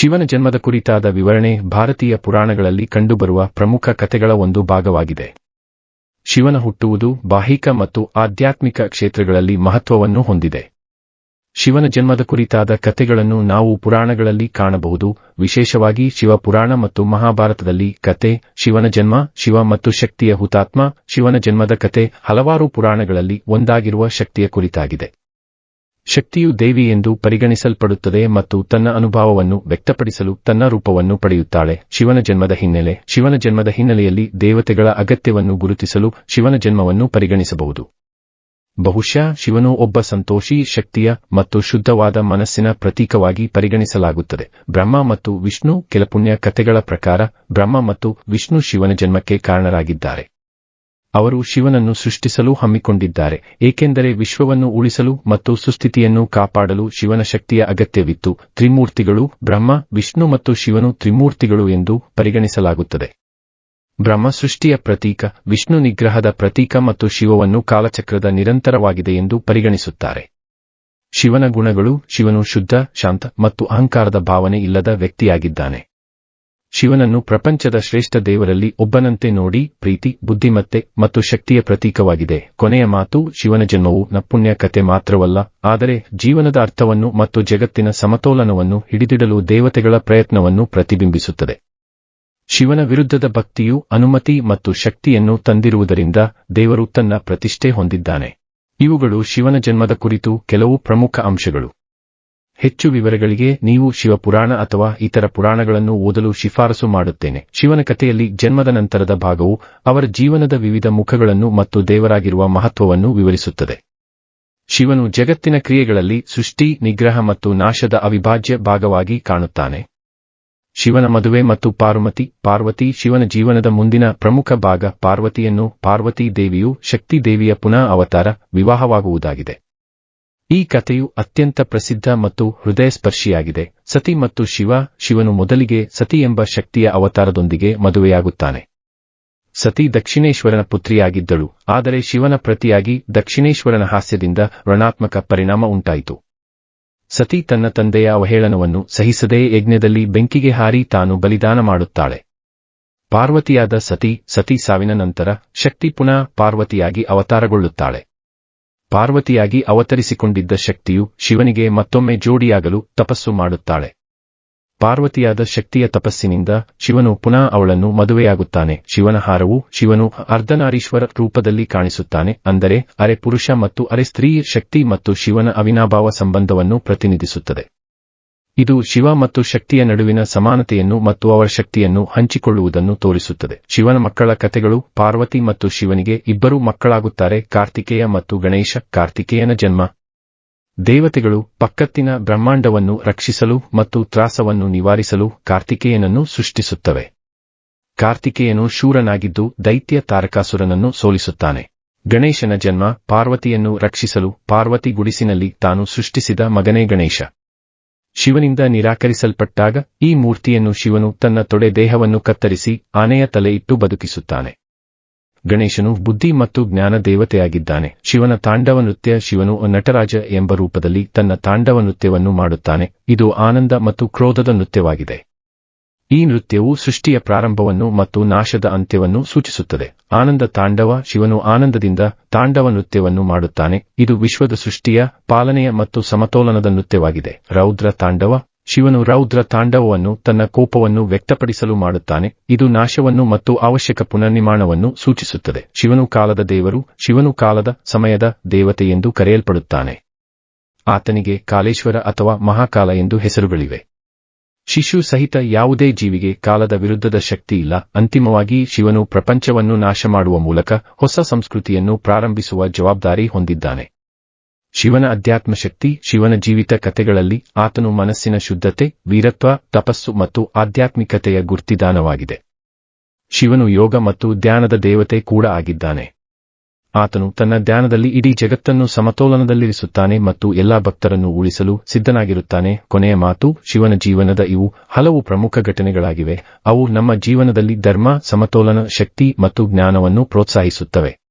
ಶಿವನ ಜನ್ಮದ ಕುರಿತಾದ ವಿವರಣೆ ಭಾರತೀಯ ಪುರಾಣಗಳಲ್ಲಿ ಕಂಡುಬರುವ ಪ್ರಮುಖ ಕಥೆಗಳ ಒಂದು ಭಾಗವಾಗಿದೆ. ಶಿವನ ಹುಟ್ಟುವುದು ಬಾಹಿಕ ಮತ್ತು ಆಧ್ಯಾತ್ಮಿಕ ಕ್ಷೇತ್ರಗಳಲ್ಲಿ ಮಹತ್ವವನ್ನು ಹೊಂದಿದೆ. ಶಿವನ ಜನ್ಮದ ಕುರಿತಾದ ಕಥೆಗಳನ್ನು ನಾವು ಪುರಾಣಗಳಲ್ಲಿ ಕಾಣಬಹುದು. ವಿಶೇಷವಾಗಿ ಶಿವಪುರಾಣ ಮತ್ತು ಮಹಾಭಾರತದಲ್ಲಿ ಕತೆ ಶಿವನ ಜನ್ಮ, ಶಿವ ಮತ್ತು ಶಕ್ತಿಯ ಹುತಾತ್ಮ, ಶಿವನ ಜನ್ಮದ ಕತೆ ಹಲವಾರು ಪುರಾಣಗಳಲ್ಲಿ ಒಂದಾಗಿರುವ ಶಕ್ತಿಯ ಕುರಿತಾಗಿದೆ. ಶಕ್ತಿಯು ದೇವಿ ಎಂದು ಪರಿಗಣಿಸಲ್ಪಡುತ್ತದೆ ಮತ್ತು ತನ್ನ ಅನುಭವವನ್ನು ವ್ಯಕ್ತಪಡಿಸಲು ತನ್ನ ರೂಪವನ್ನು ಪಡೆಯುತ್ತಾಳೆ. ಶಿವನ ಜನ್ಮದ ಹಿನ್ನೆಲೆ. ಶಿವನ ಜನ್ಮದ ಹಿನ್ನೆಲೆಯಲ್ಲಿ ದೇವತೆಗಳ ಅಗತ್ಯವನ್ನು ಗುರುತಿಸಲು ಶಿವನ ಜನ್ಮವನ್ನು ಪರಿಗಣಿಸಬಹುದು. ಬಹುಶಃ ಶಿವನು ಒಬ್ಬ ಸಂತೋಷಿ, ಶಕ್ತಿಯ ಮತ್ತು ಶುದ್ಧವಾದ ಮನಸ್ಸಿನ ಪ್ರತೀಕವಾಗಿ ಪರಿಗಣಿಸಲಾಗುತ್ತದೆ. ಬ್ರಹ್ಮ ಮತ್ತು ವಿಷ್ಣು ಕೆಲ ಪುಣ್ಯ ಕಥೆಗಳ ಪ್ರಕಾರ ಬ್ರಹ್ಮ ಮತ್ತು ವಿಷ್ಣು ಶಿವನ ಜನ್ಮಕ್ಕೆ ಕಾರಣರಾಗಿದ್ದಾರೆ. ಅವರು ಶಿವನನ್ನು ಸೃಷ್ಟಿಸಲು ಹಮ್ಮಿಕೊಂಡಿದ್ದಾರೆ, ಏಕೆಂದರೆ ವಿಶ್ವವನ್ನು ಉಳಿಸಲು ಮತ್ತು ಸುಸ್ಥಿತಿಯನ್ನು ಕಾಪಾಡಲು ಶಿವನ ಶಕ್ತಿಯ ಅಗತ್ಯವಿತ್ತು. ತ್ರಿಮೂರ್ತಿಗಳು ಬ್ರಹ್ಮ, ವಿಷ್ಣು ಮತ್ತು ಶಿವನು ತ್ರಿಮೂರ್ತಿಗಳು ಎಂದು ಪರಿಗಣಿಸಲಾಗುತ್ತದೆ. ಬ್ರಹ್ಮ ಸೃಷ್ಟಿಯ ಪ್ರತೀಕ, ವಿಷ್ಣು ನಿಗ್ರಹದ ಪ್ರತೀಕ ಮತ್ತು ಶಿವವನ್ನು ಕಾಲಚಕ್ರದ ನಿರಂತರವಾಗಿದೆ ಎಂದು ಪರಿಗಣಿಸುತ್ತಾರೆ. ಶಿವನ ಗುಣಗಳು ಶಿವನು ಶುದ್ಧ, ಶಾಂತ ಮತ್ತು ಅಹಂಕಾರದ ಭಾವನೆ ಇಲ್ಲದ ವ್ಯಕ್ತಿಯಾಗಿದ್ದಾನೆ. ಶಿವನನ್ನು ಪ್ರಪಂಚದ ಶ್ರೇಷ್ಠ ದೇವರಲ್ಲಿ ಒಬ್ಬನಂತೆ ನೋಡಿ ಪ್ರೀತಿ ಬುದ್ಧಿಮತ್ತೆ ಮತ್ತು ಶಕ್ತಿಯ ಪ್ರತೀಕವಾಗಿದೆ. ಕೊನೆಯ ಮಾತು, ಶಿವನ ಜನ್ಮವು ನಪುಣ್ಯ ಕತೆ ಮಾತ್ರವಲ್ಲ, ಆದರೆ ಜೀವನದ ಅರ್ಥವನ್ನು ಮತ್ತು ಜಗತ್ತಿನ ಸಮತೋಲನವನ್ನು ಹಿಡಿದಿಡಲು ದೇವತೆಗಳ ಪ್ರಯತ್ನವನ್ನು ಪ್ರತಿಬಿಂಬಿಸುತ್ತದೆ. ಶಿವನ ವಿರುದ್ಧದ ಭಕ್ತಿಯು ಅನುಮತಿ ಮತ್ತು ಶಕ್ತಿಯನ್ನು ತಂದಿರುವುದರಿಂದ ದೇವರು ತನ್ನ ಪ್ರತಿಷ್ಠೆ ಹೊಂದಿದ್ದಾನೆ. ಇವುಗಳು ಶಿವನ ಜನ್ಮದ ಕುರಿತು ಕೆಲವು ಪ್ರಮುಖ ಅಂಶಗಳು. ಹೆಚ್ಚು ವಿವರಗಳಿಗೆ ನೀವು ಶಿವಪುರಾಣ ಅಥವಾ ಇತರ ಪುರಾಣಗಳನ್ನು ಓದಲು ಶಿಫಾರಸು ಮಾಡುತ್ತೇನೆ. ಶಿವನ ಕಥೆಯಲ್ಲಿ ಜನ್ಮದ ನಂತರದ ಭಾಗವು ಅವರ ಜೀವನದ ವಿವಿಧ ಮುಖಗಳನ್ನು ಮತ್ತು ದೇವರಾಗಿರುವ ಮಹತ್ವವನ್ನು ವಿವರಿಸುತ್ತದೆ. ಶಿವನು ಜಗತ್ತಿನ ಕ್ರಿಯೆಗಳಲ್ಲಿ ಸೃಷ್ಟಿ, ನಿಗ್ರಹ ಮತ್ತು ನಾಶದ ಅವಿಭಾಜ್ಯ ಭಾಗವಾಗಿ ಕಾಣುತ್ತಾನೆ. ಶಿವನ ಮದುವೆ ಮತ್ತು ಪಾರ್ವತಿ ಪಾರ್ವತಿ ಶಿವನ ಜೀವನದ ಮುಂದಿನ ಪ್ರಮುಖ ಭಾಗ ಪಾರ್ವತಿಯನ್ನು ಪಾರ್ವತಿ ದೇವಿಯು ಶಕ್ತಿ ದೇವಿಯ ಪುನಃ ಅವತಾರ, ವಿವಾಹವಾಗುವುದಾಗಿದೆ. ಈ ಕಥೆಯು ಅತ್ಯಂತ ಪ್ರಸಿದ್ಧ ಮತ್ತು ಹೃದಯಸ್ಪರ್ಶಿಯಾಗಿದೆ. ಸತಿ ಮತ್ತು ಶಿವ, ಶಿವನು ಮೊದಲಿಗೆ ಸತಿ ಎಂಬ ಶಕ್ತಿಯ ಅವತಾರದೊಂದಿಗೆ ಮದುವೆಯಾಗುತ್ತಾನೆ. ಸತಿ ದಕ್ಷಿಣೇಶ್ವರನ ಪುತ್ರಿಯಾಗಿದ್ದಳು, ಆದರೆ ಶಿವನ ಪ್ರತಿಯಾಗಿ ದಕ್ಷಿಣೇಶ್ವರನ ಹಾಸ್ಯದಿಂದ ಋಣಾತ್ಮಕ ಪರಿಣಾಮ ಉಂಟಾಯಿತು. ಸತಿ ತನ್ನ ತಂದೆಯ ಅವಹೇಳನವನ್ನು ಸಹಿಸದೇ ಯಜ್ಞದಲ್ಲಿ ಬೆಂಕಿಗೆ ಹಾರಿ ತಾನು ಬಲಿದಾನ ಮಾಡುತ್ತಾಳೆ. ಪಾರ್ವತಿಯಾದ ಸತಿ ಸತಿ ಸಾವಿನ ನಂತರ ಶಕ್ತಿ ಪುನಃ ಪಾರ್ವತಿಯಾಗಿ ಅವತಾರಗೊಳ್ಳುತ್ತಾಳೆ. ಪಾರ್ವತಿಯಾಗಿ ಅವತರಿಸಿಕೊಂಡಿದ್ದ ಶಕ್ತಿಯು ಶಿವನಿಗೆ ಮತ್ತೊಮ್ಮೆ ಜೋಡಿಯಾಗಲು ತಪಸ್ಸು ಮಾಡುತ್ತಾಳೆ. ಪಾರ್ವತಿಯಾದ ಶಕ್ತಿಯ ತಪಸ್ಸಿನಿಂದ ಶಿವನು ಪುನಃ ಅವಳನ್ನು ಮದುವೆಯಾಗುತ್ತಾನೆ. ಶಿವನ ಹಾರವು ಶಿವನು ಅರ್ಧನಾರೀಶ್ವರ ರೂಪದಲ್ಲಿ ಕಾಣಿಸುತ್ತಾನೆ. ಅಂದರೆ ಅರೆ ಪುರುಷ ಮತ್ತು ಅರೆ ಸ್ತ್ರೀ ಶಕ್ತಿ ಮತ್ತು ಶಿವನ ಅವಿನಾಭಾವ ಸಂಬಂಧವನ್ನು ಪ್ರತಿನಿಧಿಸುತ್ತದೆ. ಇದು ಶಿವ ಮತ್ತು ಶಕ್ತಿಯ ನಡುವಿನ ಸಮಾನತೆಯನ್ನು ಮತ್ತು ಅವರ ಶಕ್ತಿಯನ್ನು ಹಂಚಿಕೊಳ್ಳುವುದನ್ನು ತೋರಿಸುತ್ತದೆ. ಶಿವನ ಮಕ್ಕಳ ಕಥೆಗಳು, ಪಾರ್ವತಿ ಮತ್ತು ಶಿವನಿಗೆ ಇಬ್ಬರು ಮಕ್ಕಳಾಗುತ್ತಾರೆ, ಕಾರ್ತಿಕೇಯ ಮತ್ತು ಗಣೇಶ, ಕಾರ್ತಿಕೇಯನ ಜನ್ಮ. ದೇವತೆಗಳು, ಪಕ್ಕತ್ತಿನ ಬ್ರಹ್ಮಾಂಡವನ್ನು ರಕ್ಷಿಸಲು ಮತ್ತು ತ್ರಾಸವನ್ನು ನಿವಾರಿಸಲು ಕಾರ್ತಿಕೇಯನನ್ನು ಸೃಷ್ಟಿಸುತ್ತವೆ. ಕಾರ್ತಿಕೇಯನು ಶೂರನಾಗಿದ್ದು ದೈತ್ಯ ತಾರಕಾಸುರನನ್ನು ಸೋಲಿಸುತ್ತಾನೆ. ಗಣೇಶನ ಜನ್ಮ ಪಾರ್ವತಿಯನ್ನು ರಕ್ಷಿಸಲು ಪಾರ್ವತಿ ಗುಡಿಸಿನಲ್ಲಿ ತಾನು ಸೃಷ್ಟಿಸಿದ ಮಗನೇ ಗಣೇಶ. ಶಿವನಿಂದ ನಿರಾಕರಿಸಲ್ಪಟ್ಟಾಗ ಈ ಮೂರ್ತಿಯನ್ನು ಶಿವನು ತನ್ನ ತೊಡೆ ದೇಹವನ್ನು ಕತ್ತರಿಸಿ ಆನೆಯ ತಲೆ ಇಟ್ಟು ಬದುಕಿಸುತ್ತಾನೆ. ಗಣೇಶನು ಬುದ್ಧಿ ಮತ್ತು ಜ್ಞಾನ ದೇವತೆಯಾಗಿದ್ದಾನೆ. ಶಿವನ ತಾಂಡವ ನೃತ್ಯ ಶಿವನು ನಟರಾಜ ಎಂಬ ರೂಪದಲ್ಲಿ ತನ್ನ ತಾಂಡವ ನೃತ್ಯವನ್ನು ಮಾಡುತ್ತಾನೆ. ಇದು ಆನಂದ ಮತ್ತು ಕ್ರೋಧದ ನೃತ್ಯವಾಗಿದೆ. ಈ ನೃತ್ಯವು ಸೃಷ್ಟಿಯ ಪ್ರಾರಂಭವನ್ನು ಮತ್ತು ನಾಶದ ಅಂತ್ಯವನ್ನು ಸೂಚಿಸುತ್ತದೆ. ಆನಂದ ತಾಂಡವ ಶಿವನು ಆನಂದದಿಂದ ತಾಂಡವ ನೃತ್ಯವನ್ನು ಮಾಡುತ್ತಾನೆ. ಇದು ವಿಶ್ವದ ಸೃಷ್ಟಿಯ ಪಾಲನೆಯ ಮತ್ತು ಸಮತೋಲನದ ನೃತ್ಯವಾಗಿದೆ. ರೌದ್ರ ತಾಂಡವ ಶಿವನು ರೌದ್ರ ತಾಂಡವವನ್ನು ತನ್ನ ಕೋಪವನ್ನು ವ್ಯಕ್ತಪಡಿಸಲು ಮಾಡುತ್ತಾನೆ. ಇದು ನಾಶವನ್ನು ಮತ್ತು ಅವಶ್ಯಕ ಪುನರ್ನಿರ್ಮಾಣವನ್ನು ಸೂಚಿಸುತ್ತದೆ. ಶಿವನು ಕಾಲದ ದೇವರು, ಶಿವನು ಕಾಲದ ಸಮಯದ ದೇವತೆ ಎಂದು ಕರೆಯಲ್ಪಡುತ್ತಾನೆ. ಆತನಿಗೆ ಕಾಲೇಶ್ವರ ಅಥವಾ ಮಹಾಕಾಲ ಎಂದು ಹೆಸರುಗಳಿವೆ. ಶಿಶು ಸಹಿತ ಯಾವುದೇ ಜೀವಿಗೆ ಕಾಲದ ವಿರುದ್ಧದ ಶಕ್ತಿ ಇಲ್ಲ. ಅಂತಿಮವಾಗಿ ಶಿವನು ಪ್ರಪಂಚವನ್ನು ನಾಶ ಮಾಡುವ ಮೂಲಕ ಹೊಸ ಸಂಸ್ಕೃತಿಯನ್ನು ಪ್ರಾರಂಭಿಸುವ ಜವಾಬ್ದಾರಿ ಹೊಂದಿದ್ದಾನೆ. ಶಿವನ ಅಧ್ಯಾತ್ಮ ಶಕ್ತಿ ಶಿವನ ಜೀವಿತ ಕಥೆಗಳಲ್ಲಿ ಆತನು ಮನಸ್ಸಿನ ಶುದ್ಧತೆ, ವೀರತ್ವ, ತಪಸ್ಸು ಮತ್ತು ಆಧ್ಯಾತ್ಮಿಕತೆಯ ಗುರ್ತಿದಾನವಾಗಿದೆ. ಶಿವನು ಯೋಗ ಮತ್ತು ಧ್ಯಾನದ ದೇವತೆ ಕೂಡ ಆಗಿದ್ದಾನೆ. ಆತನು ತನ್ನ ಧ್ಯಾನದಲ್ಲಿ ಇಡೀ ಜಗತ್ತನ್ನು ಸಮತೋಲನದಲ್ಲಿರಿಸುತ್ತಾನೆ ಮತ್ತು ಎಲ್ಲಾ ಭಕ್ತರನ್ನು ಉಳಿಸಲು ಸಿದ್ಧನಾಗಿರುತ್ತಾನೆ. ಕೊನೆಯ ಮಾತು, ಶಿವನ ಜೀವನದ ಇವು ಹಲವು ಪ್ರಮುಖ ಘಟನೆಗಳಾಗಿವೆ. ಅವು ನಮ್ಮ ಜೀವನದಲ್ಲಿ ಧರ್ಮ, ಸಮತೋಲನ, ಶಕ್ತಿ ಮತ್ತು ಜ್ಞಾನವನ್ನು ಪ್ರೋತ್ಸಾಹಿಸುತ್ತವೆ.